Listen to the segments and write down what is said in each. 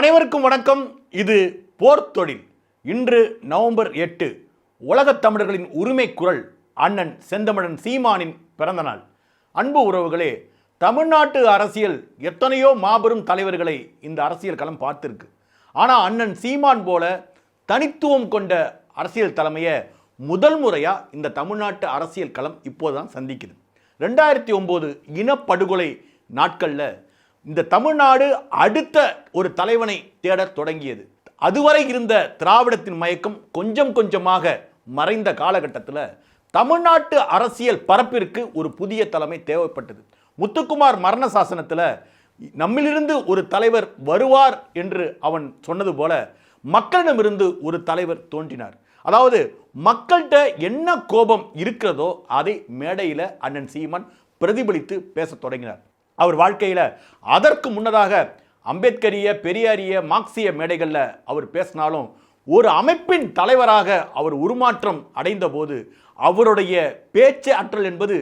அனைவருக்கும் வணக்கம். இது போர் தொழில். இன்று நவம்பர் எட்டு உலகத் தமிழர்களின் உரிமை குரல் அண்ணன் செந்தமிழன் சீமானின் பிறந்த நாள். அன்பு உறவுகளே தமிழ்நாட்டு அரசியல் எத்தனையோ மாபெரும் தலைவர்களை இந்த அரசியல் களம் பார்த்துருக்கு. ஆனால் அண்ணன் சீமான் போல தனித்துவம் கொண்ட அரசியல் தலைமையை முதல் முறையாக இந்த தமிழ்நாட்டு அரசியல் களம் இப்போது தான் சந்திக்குது. ரெண்டாயிரத்தி ஒம்பது இனப்படுகொலை நாட்களில் இந்த தமிழ்நாடு அடுத்த ஒரு தலைவனை தேடத் தொடங்கியது. அதுவரை இருந்த திராவிடத்தின் மயக்கம் கொஞ்சம் கொஞ்சமாக மறைந்த காலகட்டத்தில் தமிழ்நாட்டு அரசியல் பரப்பிற்கு ஒரு புதிய தலைமை தேவைப்பட்டது. முத்துக்குமார் மரண சாசனத்தில் நம்மிலிருந்து ஒரு தலைவர் வருவார் என்று அவன் சொன்னது போல மக்களிடமிருந்து ஒரு தலைவர் தோன்றினார். அதாவது மக்கள்கிட்ட என்ன கோபம் இருக்கிறதோ அதை மேடையில் அண்ணன் சீமான் பிரதிபலித்து பேசத் தொடங்கினார். அவர் வாழ்க்கையில். அதற்கு முன்னதாக அம்பேத்கரிய பெரியாரிய மார்க்சிய மேடைகளில் அவர் பேசினாலும் ஒரு அமைப்பின் தலைவராக அவர் உருமாற்றம் அடைந்த போது அவருடைய பேச்சு ஆற்றல் என்பது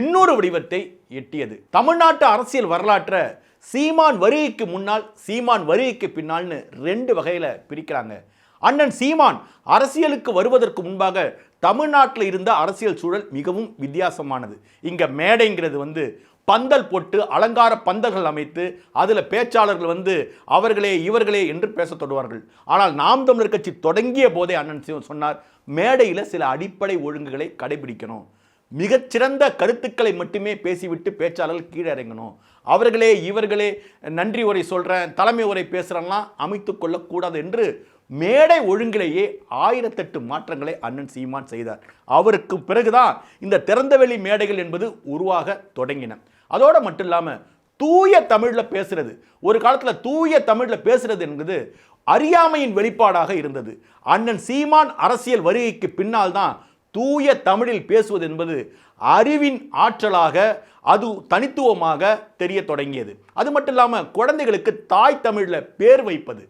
இன்னொரு வடிவத்தை எட்டியது. தமிழ்நாட்டு அரசியல் வரலாற்றை சீமான் வருகைக்கு முன்னால் சீமான் வருகைக்கு பின்னால்னு ரெண்டு வகையில் பிரிக்கிறாங்க. அண்ணன் சீமான் அரசியலுக்கு வருவதற்கு முன்பாக தமிழ்நாட்டில் இருந்த அரசியல் சூழல் மிகவும் வித்தியாசமானது. இங்கே மேடைங்கிறது வந்து பந்தல் போட்டு அலங்கார பந்தல்கள் அமைத்து அதில் பேச்சாளர்கள் வந்து அவர்களே இவர்களே என்று பேசத் தொடுவார்கள் ஆனால் நாம் தமிழர் கட்சி தொடங்கிய போதே அண்ணன் சிவன் சொன்னார் மேடையில் சில அடிப்படை ஒழுங்குகளை கடைபிடிக்கணும். மிகச்சிறந்த கருத்துக்களை மட்டுமே பேசிவிட்டு பேச்சாளர்கள் கீழே இறங்கணும். அவர்களே இவர்களே நன்றி உரை சொல்கிறேன் தலைமை உரை பேசுகிறேன்லாம் அமைத்து கொள்ளக்கூடாது என்று மேடை ஒழுங்கிலேயே ஆயிரத்தெட்டு மாற்றங்களை அண்ணன் சீமான் செய்தார். அவருக்கு பிறகுதான் இந்த திறந்தவெளி மேடைகள் என்பது உருவாக தொடங்கின. அதோடு மட்டும் இல்லாமல் தூய தமிழில் பேசுறது ஒரு காலத்தில் தூய தமிழில் பேசுறது என்பது அறியாமையின் வெளிப்பாடாக இருந்தது. அண்ணன் சீமான் அரசியல் வருகைக்கு பின்னால் தான் தூய தமிழில் பேசுவது என்பது அறிவின் ஆற்றலாக அது தனித்துவமாக தெரிய தொடங்கியது. அது மட்டும் இல்லாமல் குழந்தைகளுக்கு தாய் தமிழில் பேர் வைப்பது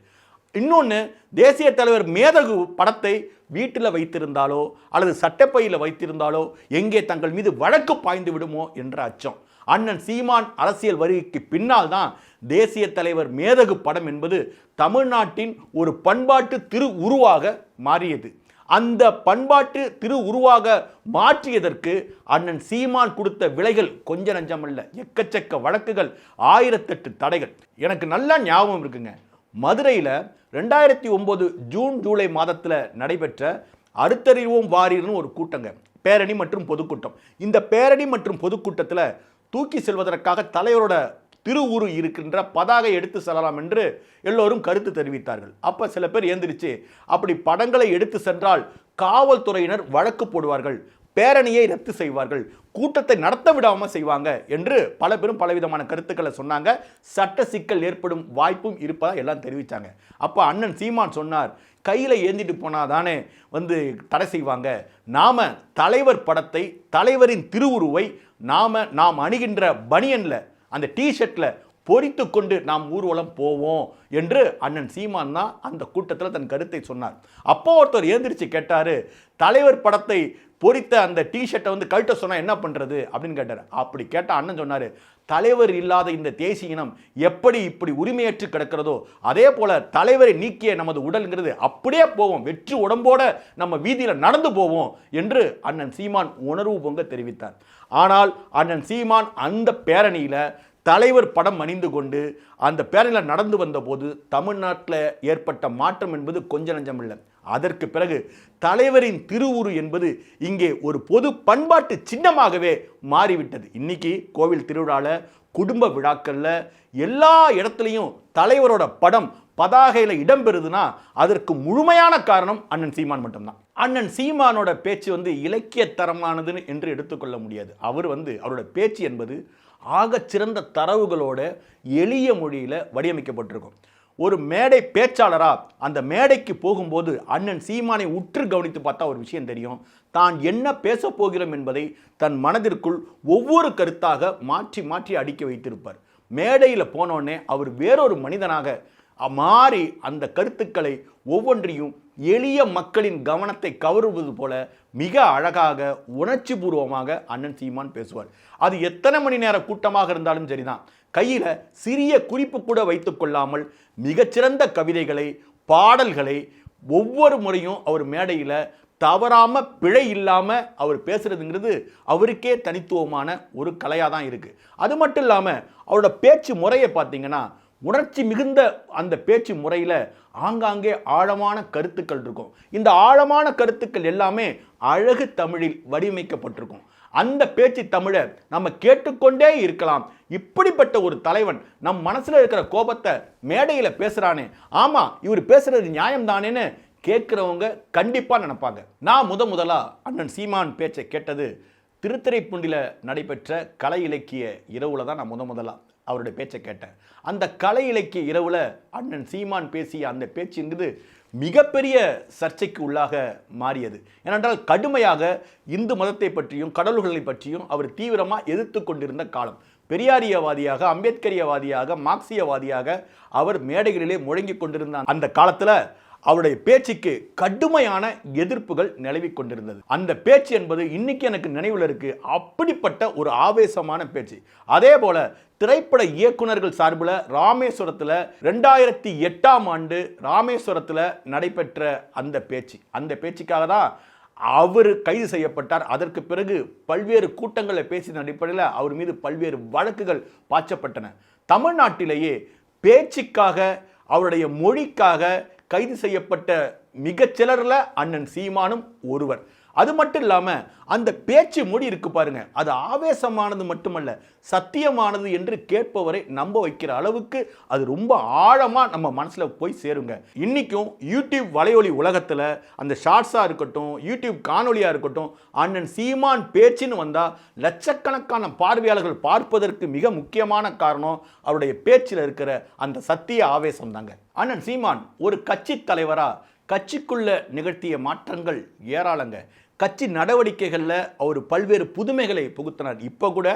இன்னொன்று தேசிய தலைவர் மேதகு படத்தை வீட்டில் வைத்திருந்தாலோ அல்லது சட்டப்பையில் வைத்திருந்தாலோ எங்கே தங்கள் மீது வழக்கு பாய்ந்து விடுமோ என்ற அச்சம். அண்ணன் சீமான் அரசியல் வருகைக்கு பின்னால் தான் தேசிய தலைவர் மேதகு படம் என்பது தமிழ்நாட்டின் ஒரு பண்பாட்டு திரு உருவாக மாறியது. அந்த பண்பாட்டு திரு உருவாக மாற்றியதற்கு அண்ணன் சீமான் கொடுத்த விலைகள் கொஞ்ச நஞ்சமல்ல. எக்கச்சக்க வழக்குகள் ஆயிரத்தெட்டு தடைகள். எனக்கு நல்லா ஞாபகம் இருக்குங்க. மதுரையில் ரெண்டாயிரத்தி ஒம்பது ஜூன் ஜூலை மாதத்தில் நடைபெற்ற அறுத்தறிவோம் வாரியர்னு ஒரு கூட்டங்க. பேரணி மற்றும் பொதுக்கூட்டம். இந்த பேரணி மற்றும் பொதுக்கூட்டத்தில் தூக்கி செல்வதற்காக தலைவரோட திருவுரு இருக்கின்ற பதாகை எடுத்து செல்லலாம் என்று எல்லோரும் கருத்து தெரிவித்தார்கள். அப்போ சில பேர் ஏந்திரிச்சு அப்படி படங்களை எடுத்து சென்றால் காவல்துறையினர் வழக்கு போடுவார்கள். பேரணியை ரத்து செய்வார்கள். கூட்டத்தை நடத்த விடாமல் செய்வாங்க என்று பல பேரும் பலவிதமான கருத்துக்களை சொன்னாங்க. சட்ட சிக்கல் ஏற்படும் வாய்ப்பும் இருப்பதாக எல்லாம் தெரிவித்தாங்க அப்போ அண்ணன் சீமான் சொன்னார் கையில் ஏந்திட்டு போனால் தானே வந்து தடை செய்வாங்க. நாம் தலைவர் படத்தை தலைவரின் திருவுருவை நாம் நாம் அணுகின்ற பனியனில் அந்த டிஷர்ட்டில் பொறித்து கொண்டு நாம் ஊர்வலம் போவோம் என்று அண்ணன் சீமான் தான் அந்த கூட்டத்தில் தன் கருத்தை சொன்னார். அப்போ ஒருத்தர் ஏந்திரிச்சு கேட்டார் தலைவர் படத்தை பொறித்த அந்த டிஷர்ட்டை வந்து கழட்ட சொன்னால் என்ன பண்ணுறது அப்படின்னு கேட்டார். அப்படி கேட்டால் அண்ணன் சொன்னார் தலைவர் இல்லாத இந்த தேசிய இனம் எப்படி இப்படி உரிமையற்று கிடக்கிறதோ அதே போல் தலைவரை நீக்கிய நமது உடல்ங்கிறது அப்படியே போவோம். வெற்றி உடம்போட நம்ம வீதியில் நடந்து போவோம் என்று அண்ணன் சீமான் உணர்வு பொங்க தெரிவித்தார். ஆனால் அண்ணன் சீமான் அந்த பேரணியில் தலைவர் படம் அணிந்து கொண்டு அந்த பேரணியில் நடந்து வந்தபோது தமிழ்நாட்டில் ஏற்பட்ட மாற்றம் என்பது கொஞ்ச நஞ்சமில்லை. அதற்கு பிறகு தலைவரின் திருவுரு என்பது இங்கே ஒரு பொது பண்பாட்டு சின்னமாகவே மாறிவிட்டது. இன்னைக்கு கோவில் திருவிழாவில் குடும்ப விழாக்களில் எல்லா இடத்துலையும் தலைவரோட படம் பதாகையில் இடம்பெறுதுன்னா அதற்கு முழுமையான காரணம் அண்ணன் சீமான் மட்டும்தான். அண்ணன் சீமானோட பேச்சு வந்து இலக்கியத்தரமானதுன்னு என்று எடுத்துக்கொள்ள முடியாது. அவர் வந்து அவரோட பேச்சு என்பது ஆகச்சிறந்த தரவுகளோட எளிய மொழியில் வடிவமைக்கப்பட்டிருக்கும். ஒரு மேடை பேச்சாளராக அந்த மேடைக்கு போகும்போது அண்ணன் சீமானை உற்று கவனித்து பார்த்தா ஒரு விஷயம் தெரியும். தான் என்ன பேசப் போகிறோம் என்பதை தன் மனதிற்குள் ஒவ்வொரு கருத்தாக மாற்றி மாற்றி அடிக்க வைத்திருப்பார். மேடையில் போனோடனே அவர் வேறொரு மனிதனாக மாறி அந்த கருத்துக்களை ஒவ்வொன்றையும் எளிய மக்களின் கவனத்தை கவருவது போல மிக அழகாக உணர்ச்சி பூர்வமாக அண்ணன் சீமான் பேசுவார். அது எத்தனை மணி நேர கூட்டமாக இருந்தாலும் சரிதான். கையில் சிறிய குறிப்பு கூட வைத்து கொள்ளாமல் மிகச்சிறந்த கவிதைகளை பாடல்களை ஒவ்வொரு முறையும் அவர் மேடையில் தவறாமல் பிழை இல்லாமல் அவர் பேசுகிறதுங்கிறது அவருக்கே தனித்துவமான ஒரு கலையாக தான் இருக்குது அது மட்டும் இல்லாமல் அவரோட பேச்சு முறையை பார்த்தீங்கன்னா உணர்ச்சி மிகுந்த அந்த பேச்சு முறையில் ஆங்காங்கே ஆழமான கருத்துக்கள் இருக்கும். இந்த ஆழமான கருத்துக்கள் எல்லாமே அழகு தமிழில் வடிவமைக்கப்பட்டிருக்கும். அந்த பேச்சு தமிழை நம்ம கேட்டுக்கொண்டே இருக்கலாம். இப்படிப்பட்ட ஒரு தலைவன் நம் மனசில் இருக்கிற கோபத்தை மேடையில் பேசுகிறானே ஆமாம் இவர் பேசுகிறது நியாயம் தானேன்னு கேட்குறவங்க கண்டிப்பாக நினைப்பாங்க. நான் முத முதலா அண்ணன் சீமான் பேச்சை கேட்டது திருத்துறைப்பூண்டில நடைபெற்ற கலை இலக்கிய இரவில் தான் நான் முத முதலாக அவருடைய பேச்சை கேட்டேன். அந்த கலை இலக்கிய இரவில் அண்ணன் சீமான் பேசிய அந்த பேச்சுங்கிறது மிகப்பெரிய சர்ச்சைக்கு உள்ளாக மாறியது. ஏனென்றால் கடுமையாக இந்து மதத்தை பற்றியும் கடவுள்களை பற்றியும் அவர் தீவிரமாக எதிர்த்து கொண்டிருந்த காலம். பெரியாரியவாதியாக அம்பேத்கரியவாதியாக மார்க்சியவாதியாக அவர் மேடைகளிலே முழங்கிக் கொண்டிருந்த அந்த காலத்தில் அவருடைய பேச்சுக்கு கடுமையான எதிர்ப்புகள் நிலவி கொண்டிருந்தது. அந்த பேச்சு என்பது இன்னைக்கு எனக்கு நினைவில் இருக்கு. அப்படிப்பட்ட ஒரு ஆவேசமான பேச்சு. அதே போல திரைப்பட இயக்குனர்கள் சார்பில் ராமேஸ்வரத்தில் ரெண்டாயிரத்தி எட்டாம் ஆண்டு ராமேஸ்வரத்தில் நடைபெற்ற அந்த பேச்சு. அந்த பேச்சுக்காக தான் அவர் கைது செய்யப்பட்டார். அதற்கு பிறகு பல்வேறு கூட்டங்களில் பேசின அடிப்படையில் அவர் மீது பல்வேறு வழக்குகள் பாய்ச்சப்பட்டன. தமிழ்நாட்டிலேயே பேச்சுக்காக அவருடைய மொழிக்காக கைது செய்யப்பட்ட மிகச்சிலரில் அண்ணன் சீமானும் ஒருவர். அது மட்டும் இல்லாமல் அந்த பேச்சு மொழி இருக்கு பாருங்க. அது ஆவேசமானது மட்டுமல்ல சத்தியமானது என்று கேட்பவரை நம்ப வைக்கிற அளவுக்கு அது ரொம்ப ஆழமாக நம்ம மனசில் போய் சேருங்க. இன்றைக்கும் யூடியூப் வலையொலி உலகத்தில் அந்த ஷார்ட்ஸாக இருக்கட்டும் யூடியூப் காணொலியாக இருக்கட்டும் அண்ணன் சீமான் பேச்சுன்னு வந்தால் லட்சக்கணக்கான பார்வையாளர்கள் பார்ப்பதற்கு மிக முக்கியமான காரணம் அவருடைய பேச்சில் இருக்கிற அந்த சத்திய ஆவேசம் தாங்க. அண்ணன் சீமான் ஒரு கட்சி தலைவராக கட்சிக்குள்ள நிகழ்த்திய மாற்றங்கள் ஏராளங்க. கட்சி நடவடிக்கைகளில் அவர் பல்வேறு புதுமைகளை புகுத்தினார். இப்போ கூட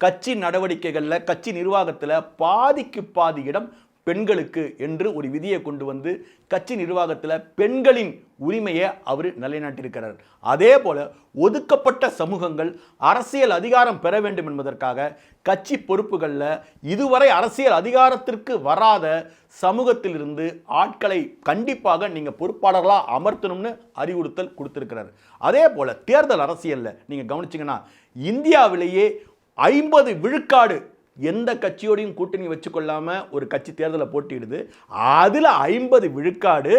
கட்சி நடவடிக்கைகளில் கட்சி நிர்வாகத்தில் பாதிக்கு பாதி இடம் பெண்களுக்கு என்று ஒரு விதியை கொண்டு வந்து கட்சி நிர்வாகத்தில் பெண்களின் உரிமையை அவர் நிலைநாட்டியிருக்கிறார். அதே போல ஒதுக்கப்பட்ட சமூகங்கள் அரசியல் அதிகாரம் பெற வேண்டும் என்பதற்காக கட்சி பொறுப்புகளில் இதுவரை அரசியல் அதிகாரத்திற்கு வராத சமூகத்திலிருந்து ஆட்களை கண்டிப்பாக நீங்கள் பொறுப்பாளர்களாக அமர்த்தணும்னு அறிவுறுத்தல் கொடுத்துருக்கிறார். அதே போல் தேர்தல் அரசியலில் நீங்கள் கவனிச்சிங்கன்னா இந்தியாவிலேயே ஐம்பது விழுக்காடு எந்த கட்சியோடையும் கூட்டணி வச்சுக்கொள்ளாமல் ஒரு கட்சி தேர்தலை போட்டியிடுது. அதில் ஐம்பது விழுக்காடு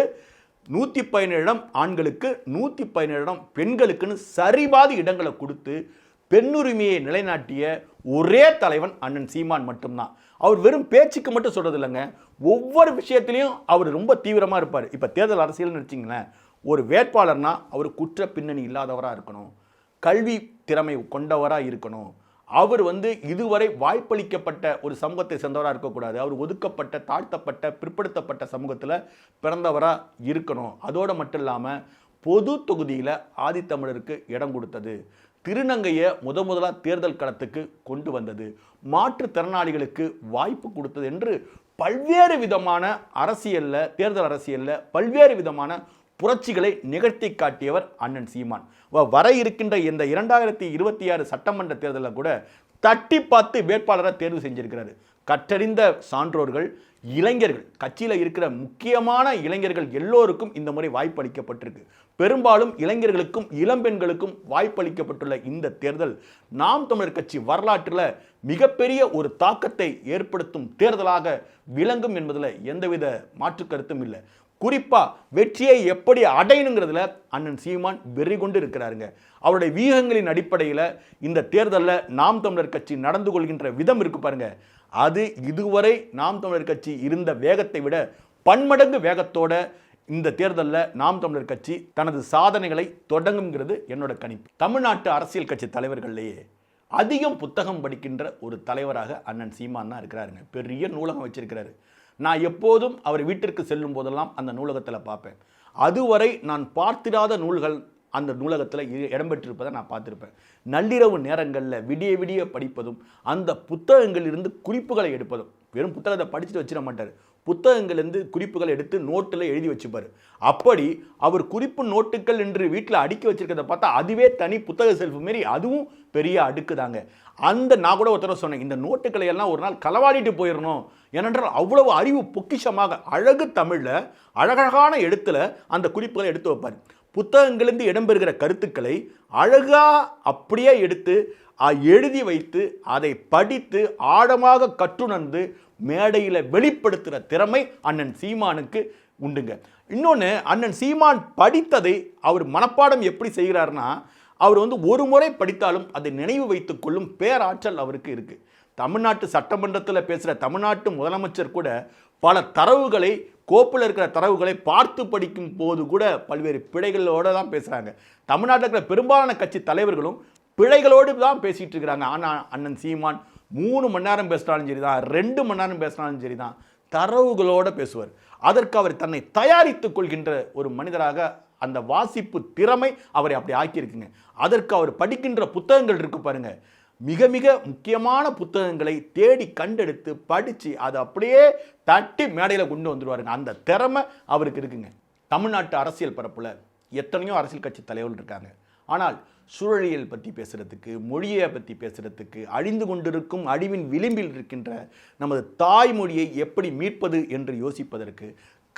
நூற்றி பதினேழு இடம் ஆண்களுக்கு நூற்றி பதினேழு இடம் பெண்களுக்குன்னு சரிபாதி இடங்களை கொடுத்து பெண்ணுரிமையை நிலைநாட்டிய ஒரே தலைவன் அண்ணன் சீமான் மட்டும்தான். அவர் வெறும் பேச்சுக்கு மட்டும் சொல்கிறது இல்லைங்க ஒவ்வொரு விஷயத்துலையும் அவர் ரொம்ப தீவிரமாக இருப்பார். இப்போ தேர்தல் அரசியல்னு வச்சிங்களேன் ஒரு வேட்பாளர்னா அவர் குற்ற பின்னணி இல்லாதவராக இருக்கணும். கல்வி திறமை கொண்டவராக இருக்கணும். அவர் வந்து இதுவரை வாய்ப்பளிக்கப்பட்ட ஒரு சமூகத்தை சேர்ந்தவராக இருக்கக்கூடாது. அவர் ஒதுக்கப்பட்ட தாழ்த்தப்பட்ட பிற்படுத்தப்பட்ட சமூகத்தில் பிறந்தவராக இருக்கணும். அதோடு மட்டும் இல்லாமல் பொது தொகுதியில் ஆதித்தமிழருக்கு இடம் கொடுத்தது. திருநங்கையை முத முதலாக தேர்தல் களத்துக்கு கொண்டு வந்தது. மாற்றுத்திறனாளிகளுக்கு வாய்ப்பு கொடுத்தது என்று பல்வேறு விதமான அரசியலில் தேர்தல் அரசியலில் பல்வேறு விதமான புரட்சிகளை நிகழ்த்தி காட்டியவர் அண்ணன் சீமான். வ- வர இருக்கின்ற இந்த இரண்டாயிரத்தி இருபத்தி ஆறு சட்டமன்ற தேர்தலில் கூட தட்டி பார்த்து வேட்பாளரை தேர்வு செஞ்சிருக்கிறாரு. கற்றறிந்த சான்றோர்கள் இளைஞர்கள் கட்சியில் இருக்கிற முக்கியமான இளைஞர்கள் எல்லோருக்கும் இந்த முறை வாய்ப்பு அளிக்கப்பட்டிருக்கு பெரும்பாலும் இளைஞர்களுக்கும் இளம்பெண்களுக்கும் வாய்ப்பளிக்கப்பட்டுள்ள இந்த தேர்தல் நாம் தமிழர் கட்சி வரலாற்றில் மிகப்பெரிய ஒரு தாக்கத்தை ஏற்படுத்தும் தேர்தலாக விளங்கும் என்பதில் எந்தவித மாற்று கருத்தும் இல்லை. குறிப்பாக வெற்றியை எப்படி அடையணுங்கிறதுல அண்ணன் சீமான் வெறி கொண்டு இருக்கிறாருங்க. அவருடைய வீகங்களின் அடிப்படையில் இந்த தேர்தலில் நாம் தமிழர் கட்சி நடந்து கொள்கின்ற விதம் இருக்கு பாருங்க. அது இதுவரை நாம் தமிழர் கட்சி இருந்த வேகத்தை விட பன்மடங்கு வேகத்தோட இந்த தேர்தலில் நாம் தமிழர் கட்சி தனது சாதனைகளை தொடங்குங்கிறது என்னோட கணிப்பு. தமிழ்நாட்டு அரசியல் கட்சி தலைவர்கள்லேயே அதிகம் புத்தகம் படிக்கின்ற ஒரு தலைவராக அண்ணன் சீமான் தான் இருக்கிறாருங்க. பெரிய நூலகம் வச்சிருக்கிறாரு. நான் எப்போதும் அவர் வீட்டிற்கு செல்லும் போதெல்லாம் அந்த நூலகத்தில் பார்ப்பேன். அதுவரை நான் பார்த்திராத நூல்கள் அந்த நூலகத்தில் இ- இடம்பெற்றிருப்பதை நான் பார்த்துருப்பேன். நள்ளிரவு நேரங்களில் விடிய விடிய படிப்பதும் அந்த புத்தகங்களிலிருந்து குறிப்புகளை எடுப்பதும் வெறும் புத்தகத்தை படிச்சுட்டு வச்சிட மாட்டார். புத்தகங்கள்லேருந்து குறிப்புகள் எடுத்து நோட்டில் எழுதி வச்சுப்பார். அப்படி அவர் குறிப்பு நோட்டுகள் என்று வீட்டில் அடுக்கி வச்சிருக்கிறத பார்த்தா அதுவே தனி புத்தக செல்ஃபு மாரி அதுவும் பெரிய அடுக்கு தாங்க அந்த நான் கூட ஒருத்தர சொன்னேன் இந்த நோட்டுகளை எல்லாம் ஒரு நாள் களவாடிட்டு போயிடணும் ஏனென்றால் அவ்வளவு அறிவு பொக்கிஷமாக அழகு தமிழில் அழகழகான எழுத்தில் அந்த குறிப்புகளை எடுத்து வைப்பார். புத்தகங்களிலிருந்து இடம்பெறுகிற கருத்துக்களை அழகாக அப்படியே எடுத்து எழுதி வைத்து அதை படித்து ஆழமாக கற்றுணர்ந்து மேடையில் வெளிப்படுத்துகிற திறமை அண்ணன் சீமானுக்கு உண்டுங்க. இன்னொன்று அண்ணன் சீமான் படித்ததை அவர் மனப்பாடம் எப்படி செய்கிறாருன்னா அவர் வந்து ஒரு முறை படித்தாலும் அதை நினைவு வைத்துக் கொள்ளும் பேராற்றல் அவருக்கு இருக்குது தமிழ்நாட்டு சட்டமன்றத்தில் பேசுகிற தமிழ்நாட்டு முதலமைச்சர் கூட பல தரவுகளை கோப்பில் இருக்கிற தரவுகளை பார்த்து படிக்கும் போது கூட பல்வேறு பிழைகளோடு தான் பேசுகிறாங்க தமிழ்நாட்டில் இருக்கிற பெரும்பாலான கட்சி தலைவர்களும் பிழைகளோடு தான் பேசிகிட்டு இருக்கிறாங்க. ஆனால் அண்ணன் சீமான் மூணு மணி நேரம் பேசினாலும் சரி தான் ரெண்டு மணி நேரம் பேசினாலும் சரி தான் தரவுகளோடு பேசுவார். அதற்கு அவர் தன்னை தயாரித்துக் கொள்கின்ற ஒரு மனிதராக அந்த வாசிப்பு திறமை அவரை அப்படி ஆக்கியிருக்குங்க. அதற்கு அவர் படிக்கின்ற புத்தகங்கள் இருக்கு பாருங்க. மிக மிக முக்கியமான புத்தகங்களை தேடி கண்டெடுத்து படித்து அதை அப்படியே தட்டி மேடையில் கொண்டு வந்துடுவாருங்க அந்த திறமை அவருக்கு இருக்குங்க. தமிழ்நாட்டு அரசியல் பரப்பில் எத்தனையோ அரசியல் கட்சி தலைவர்கள் இருக்காங்க. ஆனால் சூழலியல் பற்றி பேசுகிறதுக்கு மொழியை பற்றி பேசுகிறதுக்கு அழிந்து கொண்டிருக்கும் அழிவின் விளிம்பில் இருக்கின்ற நமது தாய்மொழியை எப்படி மீட்பது என்று யோசிப்பதற்கு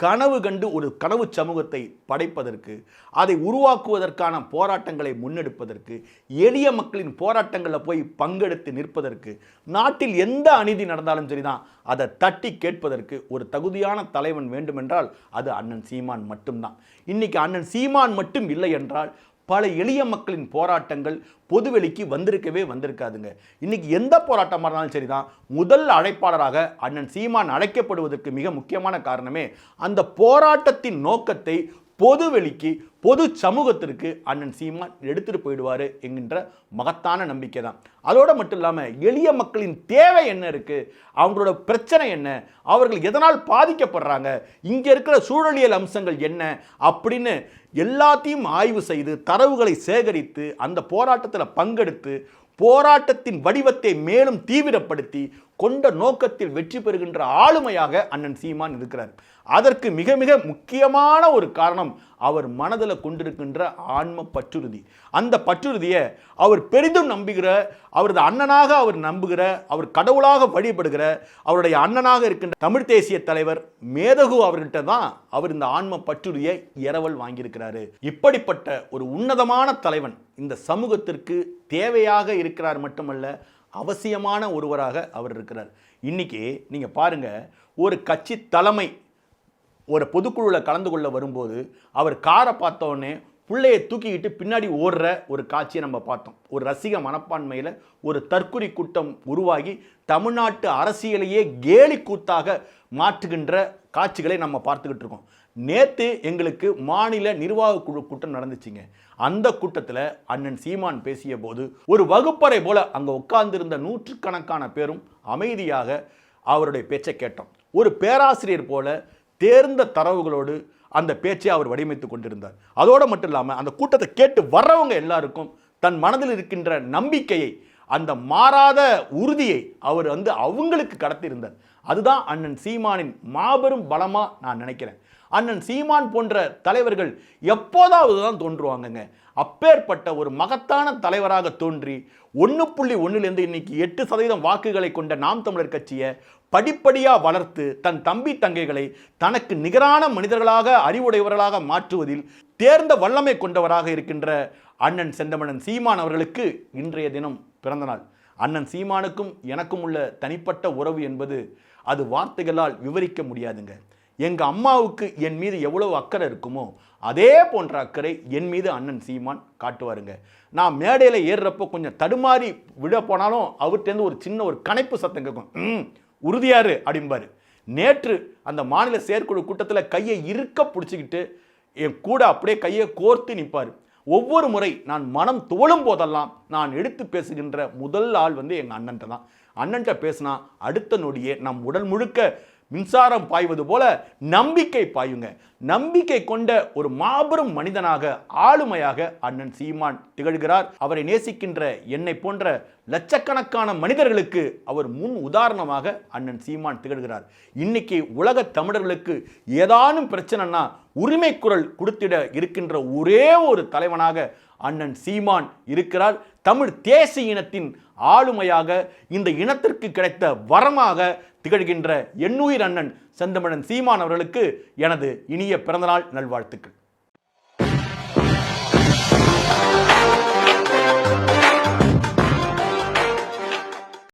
கனவு கண்டு ஒரு கனவு சமூகத்தை படைப்பதற்கு அதை உருவாக்குவதற்கான போராட்டங்களை முன்னெடுப்பதற்கு எளிய மக்களின் போராட்டங்களில் போய் பங்கெடுத்து நிற்பதற்கு நாட்டில் எந்த அநீதி நடந்தாலும் சரிதான் அதை தட்டி கேட்பதற்கு ஒரு தகுதியான தலைவன் வேண்டுமென்றால் அது அண்ணன் சீமான் மட்டும்தான். இன்னைக்கு அண்ணன் சீமான் மட்டும் இல்லை என்றால் பல எளிய மக்களின் போராட்டங்கள் பொதுவெளிக்கு வந்திருக்கவே வந்திருக்காதுங்க. இன்னைக்கு எந்த போராட்டமாக இருந்தாலும் சரிதான் முதல் அழைப்பாளராக அண்ணன் சீமான் அழைக்கப்படுவதற்கு மிக முக்கியமான காரணமே அந்த போராட்டத்தின் நோக்கத்தை பொதுவெளிக்கு பொது சமூகத்திற்கு அண்ணன் சீமான் எடுத்துகிட்டு போயிடுவார் என்கின்ற மகத்தான நம்பிக்கை தான் அதோடு மட்டும் இல்லாமல் எளிய மக்களின் தேவை என்ன இருக்குது அவங்களோட பிரச்சனை என்ன? அவர்கள் எதனால் பாதிக்கப்படுறாங்க? இங்கே இருக்கிற சூழலியல் அம்சங்கள் என்ன? அப்படின்னு எல்லாத்தையும் ஆய்வு செய்து தரவுகளை சேகரித்து அந்த போராட்டத்தில் பங்கெடுத்து போராட்டத்தின் வடிவத்தை மேலும் தீவிரப்படுத்தி கொண்ட நோக்கத்தில் வெற்றி பெறுகின்ற ஆளுமையாக அண்ணன் சீமான் இருக்கிறார். அதற்கு மிக மிக முக்கியமான ஒரு காரணம் அவர் மனதில் கொண்டிருக்கின்ற ஆன்ம பற்றுறுதி. அந்த பற்றுறுதியை அவர் பெரிதும் நம்புகிற அவரது அண்ணனாக அவர் நம்புகிற அவர் கடவுளாக வழிபடுகிற அவருடைய அண்ணனாக இருக்கின்ற தமிழ் தேசிய தலைவர் மேதகு அவர்கிட்ட தான் அவர் இந்த ஆன்ம பற்றுறுதியை இரவல் வாங்கியிருக்கிறாரு. இப்படிப்பட்ட ஒரு உன்னதமான தலைவன் இந்த சமூகத்திற்கு தேவையாக இருக்கிறார் மட்டுமல்ல அவசியமான ஒருவராக அவர் இருக்கிறார். இன்றைக்கி நீங்கள் பாருங்க ஒரு கட்சி தலைமை ஒரு பொதுக்குழுவில் கலந்து கொள்ள வரும்போது அவர் காரை பார்த்தோன்னே பிள்ளையை தூக்கிக்கிட்டு பின்னாடி ஓடுற ஒரு காட்சியை நம்ம பார்த்தோம். ஒரு ரசிக மனப்பான்மையில் ஒரு தற்குறி கூட்டம் உருவாகி தமிழ்நாட்டு அரசியலையே கேலி கூத்தாக மாற்றுகின்ற காட்சிகளை நம்ம பார்த்துக்கிட்டு இருக்கோம். நேற்று எங்களுக்கு மாநில நிர்வாக குழு கூட்டம் நடந்துச்சுங்க. அந்த கூட்டத்தில் அண்ணன் சீமான் பேசிய போது ஒரு வகுப்பறை போல அங்கே உட்கார்ந்திருந்த நூற்றுக்கணக்கான பேரும் அமைதியாக அவருடைய பேச்சை கேட்டோம். ஒரு பேராசிரியர் போல தேர்ந்த தரவுகளோடு அந்த பேச்சை அவர் வடிவமைத்து கொண்டிருந்தார். அதோடு மட்டும் இல்லாமல் அந்த கூட்டத்தை கேட்டு வர்றவங்க எல்லாருக்கும் தன் மனதில் இருக்கின்ற நம்பிக்கையை அந்த மாறாத உறுதியை அவர் வந்து அவங்களுக்கு கடத்தியிருந்தார். அதுதான் அண்ணன் சீமானின் மாபெரும் பலமாக நான் நினைக்கிறேன். அண்ணன் சீமான் போன்ற தலைவர்கள் எப்போதாவது தான் தோன்றுவாங்கங்க. அப்பேற்பட்ட ஒரு மகத்தான தலைவராக தோன்றி ஒன்று புள்ளி ஒன்றுலேருந்து இன்னைக்கு எட்டு சதவீதம் வாக்குகளை கொண்ட நாம் தமிழர் கட்சியை படிப்படியாக வளர்த்து தன் தம்பி தங்கைகளை தனக்கு நிகரான மனிதர்களாக அறிவுடையவர்களாக மாற்றுவதில் தேர்ந்த வல்லமை கொண்டவராக இருக்கின்ற அண்ணன் செந்தமணன் சீமான் அவர்களுக்கு இன்றைய தினம் பிறந்தநாள் அண்ணன் சீமானுக்கும் எனக்கும் உள்ள தனிப்பட்ட உறவு என்பது அது வார்த்தைகளால் விவரிக்க முடியாதுங்க. எங்கள் அம்மாவுக்கு என் மீது எவ்வளவு அக்கறை இருக்குமோ அதே போன்ற அக்கறை என் மீது அண்ணன் சீமான் காட்டுவாருங்க. நான் மேடையில் ஏறுறப்போ கொஞ்சம் தடுமாறி விட போனாலும் அவர்கிட்டேருந்து ஒரு சின்ன ஒரு கணைப்பு சத்தம் கேட்கும். ம் உறுதியாரு அப்படிம்பார். நேற்று அந்த மாநில செயற்குழு கூட்டத்தில் கையை இருக்க பிடிச்சிக்கிட்டு என் கூட அப்படியே கையை கோர்த்து நிற்பார் ஒவ்வொரு முறை நான் மனம் துவளும் போதெல்லாம் நான் எடுத்து பேசுகின்ற முதல் ஆள் வந்து எங்கள் அண்ணன்ட்ட தான். அண்ணன்ட்ட பேசினா அடுத்த நொடியே நம் உடல் முழுக்க மின்சாரம் பாய்வது போல நம்பிக்கை பாயுங்க. நம்பிக்கை கொண்ட ஒரு மாபெரும் மனிதனாக ஆளுமையாக அண்ணன் சீமான் திகழ்கிறார். அவரை நேசிக்கின்ற என்னை போன்ற லட்சக்கணக்கான மனிதர்களுக்கு அவர் முன் உதாரணமாக அண்ணன் சீமான் திகழ்கிறார். இன்னைக்கு உலக தமிழர்களுக்கு ஏதானும் பிரச்சனைனா உரிமை குரல் கொடுத்திட இருக்கின்ற ஒரே ஒரு தலைவனாக அண்ணன் சீமான் இருக்கிறார். தமிழ் தேசிய இனத்தின் ஆளுமையாக இந்த இனத்திற்கு கிடைத்த வரமாக திகழ்கின்ற எண்ணுயிர் அண்ணன் செந்தமிழன் சீமான் அவர்களுக்கு எனது இனிய பிறந்தநாள் நல்வாழ்த்துக்கள்.